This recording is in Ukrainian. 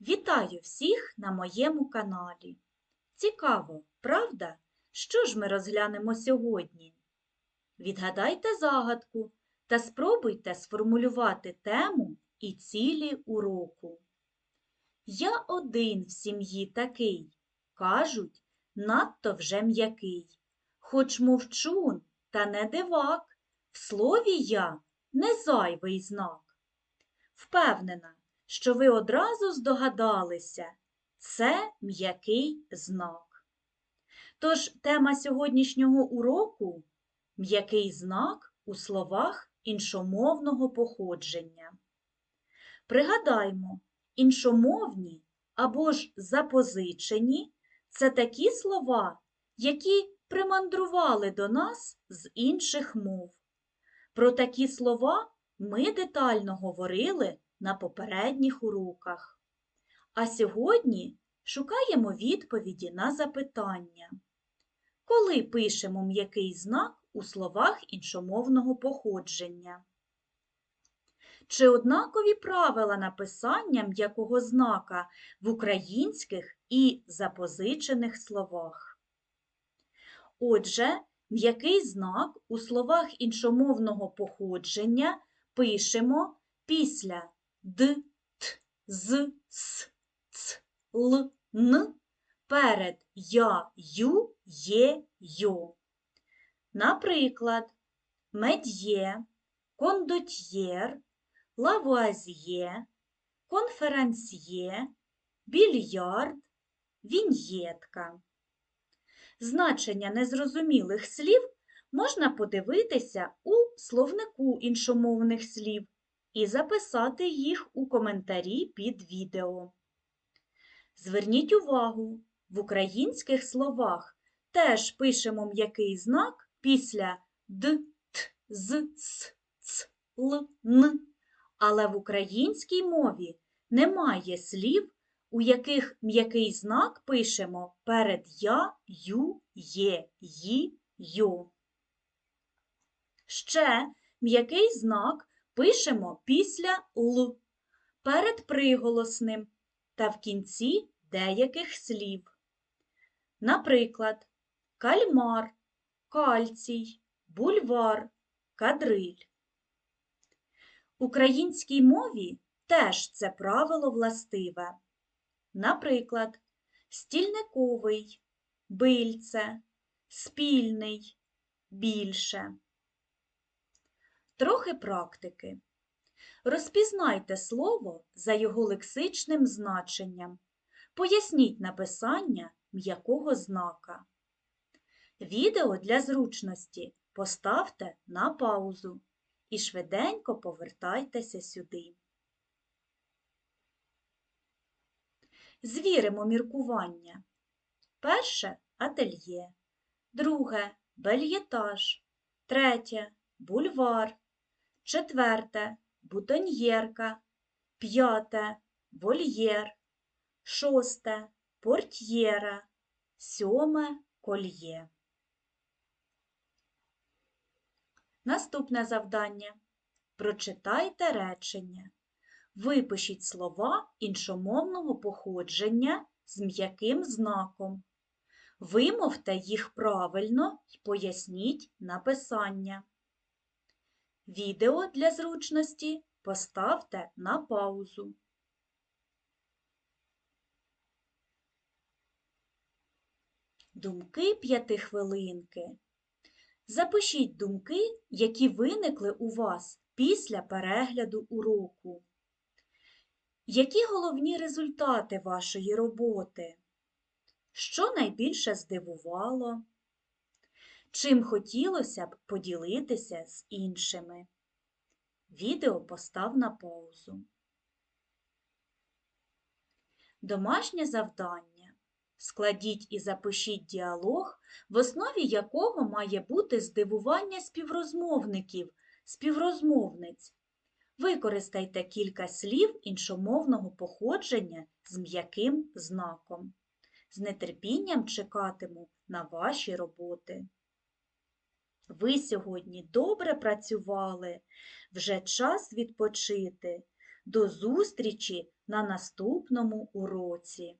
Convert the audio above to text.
Вітаю всіх на моєму каналі. Цікаво, правда? Що ж ми розглянемо сьогодні? Відгадайте загадку та спробуйте сформулювати тему і цілі уроку. Я один в сім'ї такий, кажуть, надто вже м'який. Хоч мовчун, та не дивак, в слові я не зайвий знак. Впевнена, що ви одразу здогадалися це м'який знак. Тож тема сьогоднішнього уроку м'який знак у словах іншомовного походження. Пригадаймо, іншомовні або ж запозичені це такі слова, які примандрували до нас з інших мов. Про такі слова ми детально говорили на попередніх уроках. А сьогодні шукаємо відповіді на запитання. Коли пишемо м'який знак у словах іншомовного походження? Чи однакові правила написання м'якого знака в українських і запозичених словах? Отже, м'який знак у словах іншомовного походження пишемо після д, т, з, с, ц, л, н перед я, ю, є, йо. Наприклад, мед'є, кондотьєр, лавуазьє, конферансьє, більярд, віньєтка. Значення незрозумілих слів можна подивитися у словнику іншомовних слів і записати їх у коментарі під відео. Зверніть увагу, в українських словах теж пишемо м'який знак після д, т, з, с, ц, л, н, але в українській мові немає слів, у яких м'який знак пишемо перед я, ю, є, ї, йо. Ще м'який знак пишемо після Л, перед приголосним та в кінці деяких слів. Наприклад, кальмар, кальцій, бульвар, кадриль. Українській мові теж це правило властиве. Наприклад, стільниковий, бильце, спільний, більше. Трохи практики. Розпізнайте слово за його лексичним значенням. Поясніть написання м'якого знака. Відео для зручності поставте на паузу і швиденько повертайтеся сюди. Звіримо міркування. Перше ательє, друге бельєтаж, третє бульвар, четверте бутоньєрка, п'яте вольєр, шосте портьєра, сьоме кольє. Наступне завдання. Прочитайте речення. Випишіть слова іншомовного походження з м'яким знаком. Вимовте їх правильно і поясніть написання. Відео для зручності поставте на паузу. Думки п'ятихвилинки. Запишіть думки, які виникли у вас після перегляду уроку. Які головні результати вашої роботи? Що найбільше здивувало? Чим хотілося б поділитися з іншими? Відео постав на паузу. Домашнє завдання. Складіть і запишіть діалог, в основі якого має бути здивування співрозмовників, співрозмовниць. Використайте кілька слів іншомовного походження з м'яким знаком. З нетерпінням чекатиму на ваші роботи. Ви сьогодні добре працювали, вже час відпочити. До зустрічі на наступному уроці!